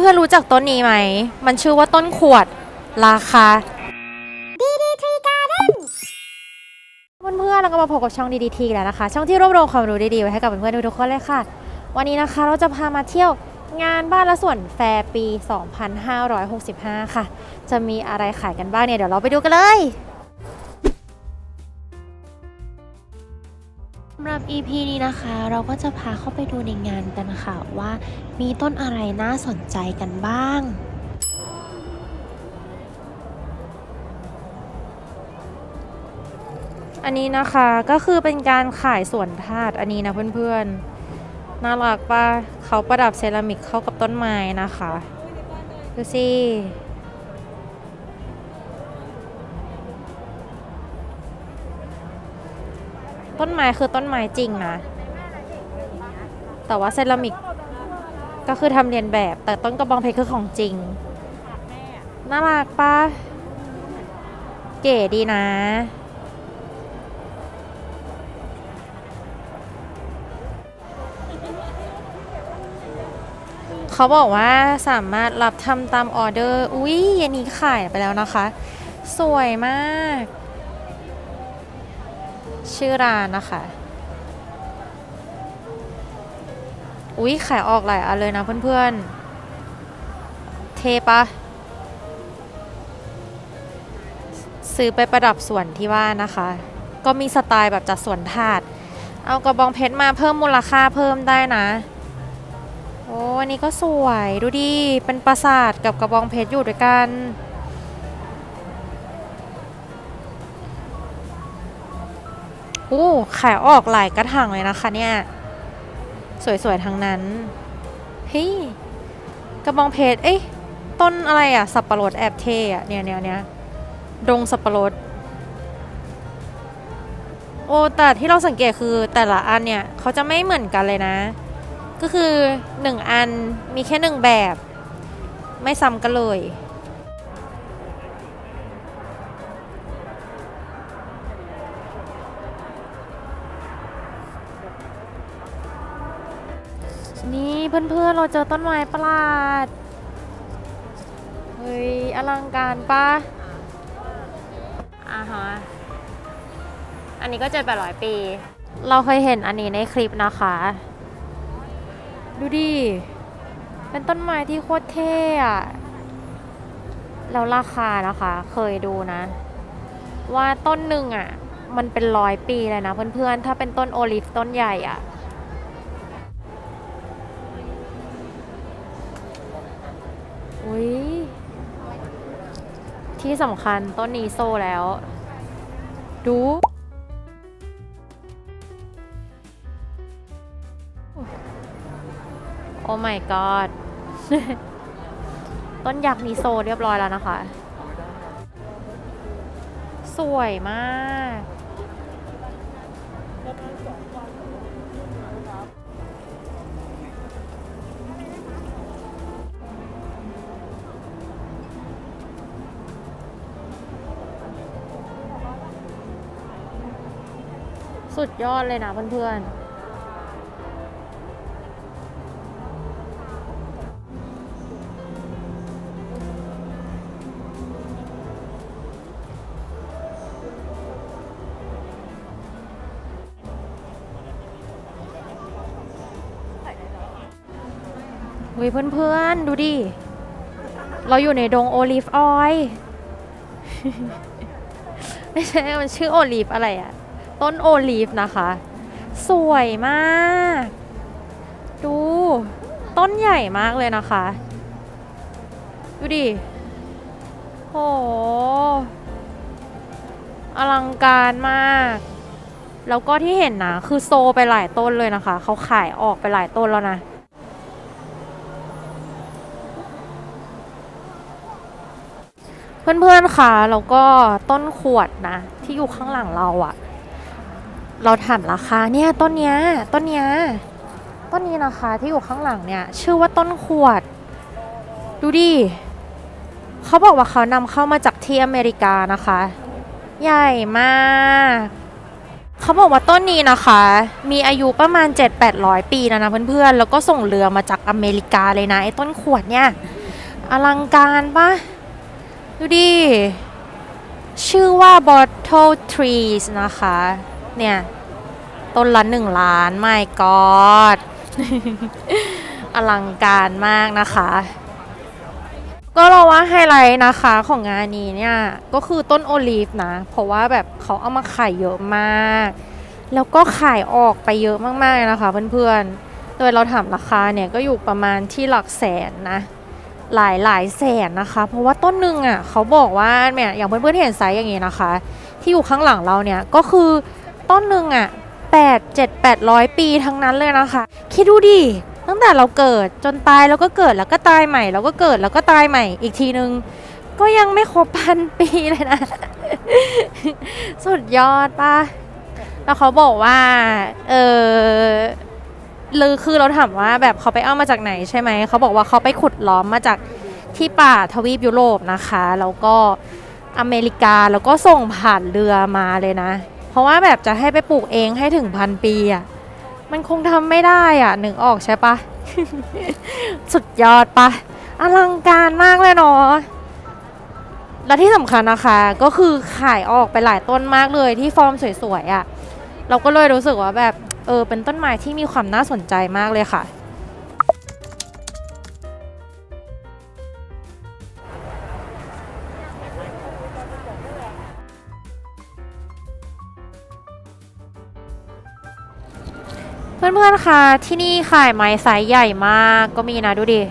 เพื่อนๆรู้จักต้นนี้ไหม มันชื่อว่าต้นขวด ราคา DDT Garden เพื่อนๆเราก็มาพบกับช่อง DDT แล้วนะคะ ช่องที่รวบรวมความรู้ดีๆไว้ให้กับเพื่อนๆทุกๆคนเลยค่ะ วันนี้นะคะเราจะพามาเที่ยวงานบ้านและส่วนแฟร์ปี 2565 ค่ะ จะมีอะไรขายกันบ้างเนี่ยเดี๋ยวเราไปดูกันเลยำหรับ EP นี้นะคะ เราก็จะพาเข้าไปดูในงานกันค่ะว่ามีต้นอะไรน่าสนใจกันบ้างอันนี้นะคะก็คือเป็นการขายสวนธาตุอันนี้นะเพื่อนๆ น่ารักปะเขาประดับเซรามิกเข้ากับต้นไม้นะคะ ดูสิ ต้นไม้คือต้นไม้จริงนะ แต่ว่าเซรามิกก็คือทำเรียนแบบ แต่ต้นกระบองเพชรคือของจริง น่ารักปะเก๋ดีนะ เขาบอกว่าสามารถรับทำตามออเดอร์ อุ๊ยอันนี้ขายไปแล้วนะคะ สวยมาก ชื่อร้านนะคะ อุ๊ยขายออกหลายอันเลยนะเพื่อนๆ เทปะ ซื้อไปประดับสวนที่บ้านนะคะ ก็มีสไตล์แบบจัดสวนถาด เอากระบองเพชรมาเพิ่มมูลค่าเพิ่มได้นะ โอ้อันนี้ก็สวย ดูดิ เป็นปราสาทกับกระบองเพชรอยู่ด้วยกัน โอ้ขายออกหลายกระถางเลยนะคะเนี่ย สวยๆทั้งนั้นเฮ้ยกระบองเพชรเอ้ยต้นอะไรอะสับปะรดแอบเท่อะเนี่ยเนี่ยเนี่ยดงสับปะรดโอ้แต่ที่เราสังเกตคือแต่ละอันเนี่ยเขาจะไม่เหมือนกันเลยนะ ก็คือหนึ่งอันมีแค่หนึ่งแบบ ไม่ซ้ำกันเลย เพื่อนๆ เราเจอต้นไม้ประหลาด เฮ้ย อลังการปะอ่าฮะ อันนี้ก็เจ็ดแปดร้อยปี เราเคยเห็นอันนี้ในคลิปนะคะ ดูดิ เป็นต้นไม้ที่โคตรเท่อะแล้วราคานะคะ เคยดูนะ ว่าต้นหนึ่งอะมันเป็นร้อยปีเลยนะเพื่อนๆ ถ้าเป็นต้นโอลิฟต้นใหญ่อะ อุ้ยที่สำคัญต้นนี้โซแล้ว ดูโอ้ my god ต้นยักษ์นี้โซเรียบร้อยแล้วนะคะ สวยมาก สุดยอดเลยนะเพื่อนๆเฮ้ยเพื่อนๆ ดูดิ เราอยู่ในดงโอลิฟออยล์ ไม่ใช่ มันชื่อโอลิฟอะไรอะ ต้นโอลิฟนะคะ สวยมาก ดู ต้นใหญ่มากเลยนะคะ ดูดิโหอลังการมาก แล้วก็ที่เห็นนะ คือโซไปหลายต้นเลยนะคะ เขาขายออกไปหลายต้นแล้วนะเพื่อนๆคะแล้วก็ต้นขวดนะ ที่อยู่ข้างหลังเราอะ เราถามราคาเนี่ยต้นเนี้ยต้นเนี้ยต้นนี้นะคะที่อยู่ข้างหลังเนี่ยชื่อว่าต้นขวด ดูดิเขาบอกว่าเขานำเข้ามาจากที่อเมริกานะคะ ใหญ่มากเขาบอกว่าต้นนี้นะคะ มีอายุประมาณ 7-800 ปีแล้วนะเพื่อนๆ แล้วก็ส่งเรือมาจากอเมริกาเลยนะไอ้ต้นขวดเนี่ย อลังการปะดูดิ ชื่อว่า Bottle Trees นะคะ เนี่ย ต้นละหนึ่งล้าน my god อลังการมากนะคะ ก็เราว่าไฮไลท์นะคะของงานนี้เนี่ย ก็คือต้นโอลีฟนะ เพราะว่าแบบเขาเอามาขายเยอะมาก แล้วก็ขายออกไปเยอะมากๆเลยนะคะเพื่อนๆ โดยเราถามราคาเนี่ยก็อยู่ประมาณที่หลักแสนนะหลายหลายแสนนะคะ เพราะว่าต้นหนึ่งอะเขาบอกว่าเนี่ยอย่างเพื่อนๆเห็นไซส์อย่างงี้นะคะ ที่อยู่ข้างหลังเราเนี่ยก็คือ ต้นหนึ่งอะแปดเจ็ดแปดร้อยปีทั้งนั้นเลยนะคะ คิดดูดิ ตั้งแต่เราเกิดจนตายแล้วก็เกิดแล้วก็ตายใหม่แล้วก็เกิดแล้วก็ตายใหม่อีกทีนึง ก็ยังไม่ครบพันปีเลยนะ สุดยอดปะแล้วเขาบอกว่า เออลือคือเราถามว่าแบบเขาไปเอามาจากไหนใช่ไหม เขาบอกว่าเขาไปขุดล้อมมาจากที่ป่าทวีปยุโรปนะคะ แล้วก็อเมริกาแล้วก็ส่งผ่านเรือมาเลยนะ ราะว่าแบบจะให้ไปปลูกเองให้ถึงพันปีอะมันคงทำไม่ได้อะหนึ่งออกใช่ปะสุดยอดปะอลังการมากเลยเนาะและที่สำคัญนะคะก็คือขายออกไปหลายต้นมากเลยที่ฟอร์มสวยๆอะ่ะ เราก็เลยรู้สึกว่าแบบเออเป็นต้นไม้ที่มีความน่าสนใจมากเลยค่ะ พื่อนๆคะที่นี่ขายไม้ไซส์ใหญ่มากก็มีนะดูดิ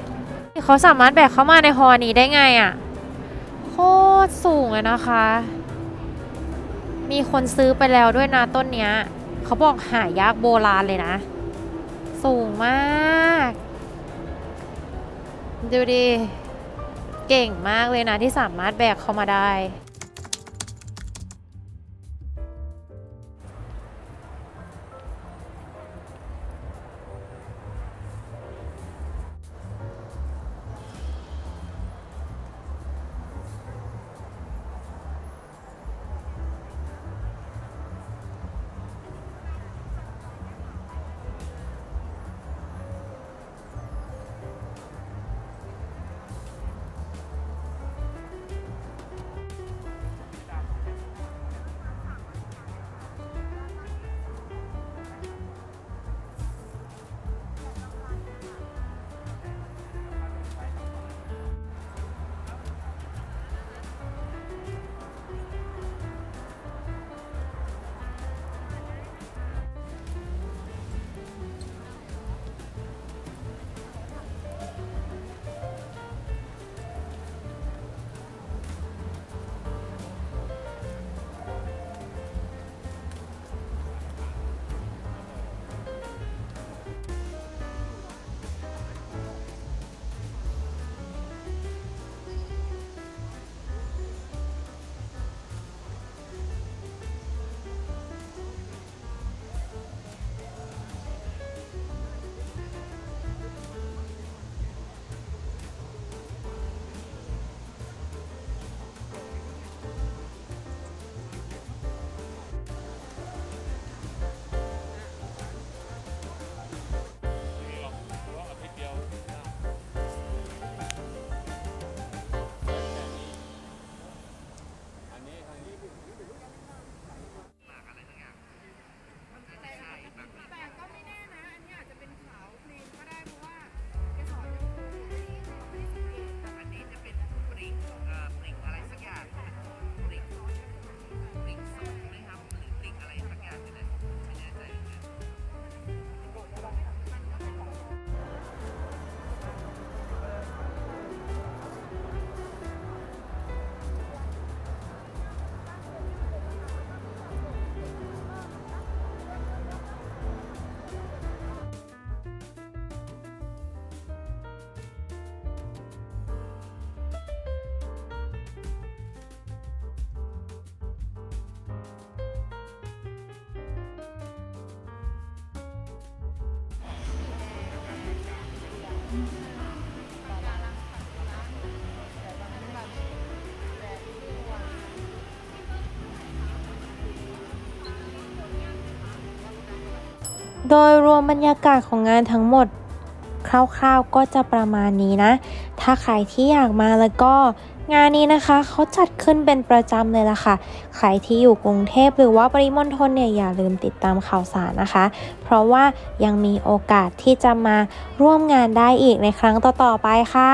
เขาสามารถแบกเข้ามาในฮอนี้ได้ไงอะ่ะโคตรสูงเลยนะคะ มีคนซื้อไปแล้วด้วยนะต้นเนี้ยเขาบอกหายากโบราณเลยนะ สูงมาก ดูดิ เก่งมากเลยนะที่สามารถแบกเข้ามาได้ โดยรวมบรรยากาศของงานทั้งหมด คร่าวๆก็จะประมาณนี้นะ ถ้าใครที่อยากมาแล้วก็งานนี้นะคะเขาจัดขึ้นเป็นประจำเลยล่ะค่ะ ใครที่อยู่กรุงเทพหรือว่าปริมณฑลเนี่ยอย่าลืมติดตามข่าวสารนะคะ เพราะว่ายังมีโอกาสที่จะมาร่วมงานได้อีกในครั้งต่อๆไปค่ะ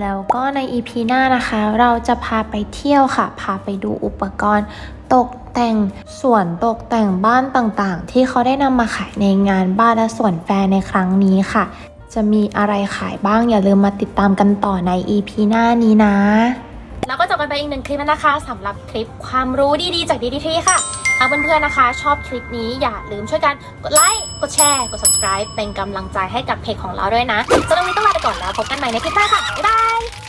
แล้วก็ใน EP หน้านะคะ เราจะพาไปเที่ยวค่ะ พาไปดูอุปกรณ์ตก แต่งส่วนตกแต่งบ้านต่างๆ ที่เขาได้นำมาขายในงานบ้านและส่วนแฟร์ในครั้งนี้ค่ะ จะมีอะไรขายบ้างอย่าลืมมาติดตามกันต่อใน EP หน้านี้นะ แล้วก็จบกันไปอีกหนึ่งคลิปนะคะสำหรับคลิปความรู้ดีๆ จากดีดีทีค่ะถ้าเพื่อนๆนะคะ ชอบคลิปนี้อย่าลืมช่วยกันกดไลค์ กดแชร์ กด subscribe เป็นกำลังใจให้กับเพจของเราด้วยนะสำหรับวันนี้ต้องลาไปก่อนแล้วพบกันใหม่ในคลิปหน้าค่ะ บ๊ายบาย